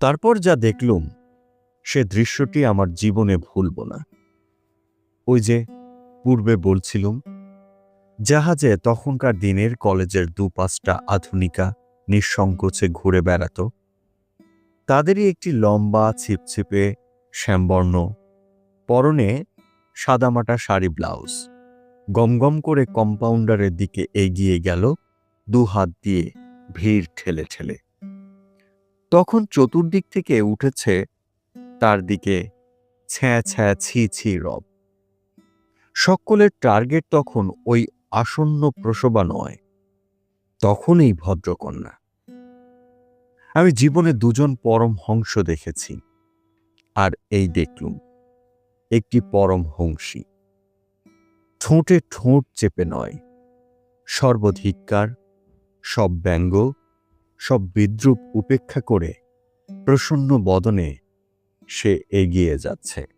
তারপর যা দেখলুম, সে দৃশ্যটি আমার জীবনে ভুলব না। ওই যে, পূর্বে বলছিলুম, জাহাজে তখনকার দিনের কলেজের দু পাঁচটা আধুনিকা, নিঃসংকোচে ঘুরে বেড়াত। তাদেরই একটি লম্বা, ছিপছিপে, শ্যামবর্ণ, পরনে সাদামাটা শাড়ি ব্লাউজ, গমগম করে কম্পাউন্ডারের দিকে এগিয়ে গেল দু হাত দিয়ে ভিড় ঠেলে ঠেলে। তখন চতুর্দিক থেকে উঠেছে তার দিকে ছ্যাঁ ছ্যাঁ ছি ছি রব। সকলের টার্গেট তখন ওই আসন্ন প্রসবা নয় তখন এই ভদ্রকন্যা। আমি জীবনে দুজন পরম হংস দেখেছি, আর এই দেখলুম, একটি পরম হংসী। ঠোঁটে ঠোঁট চেপে নয় সর্বধিক্কার সব ব্যঙ্গ সব বিদ্রুপ উপেক্ষা করে প্রসন্ন বদনে সে এগিয়ে যাচ্ছে।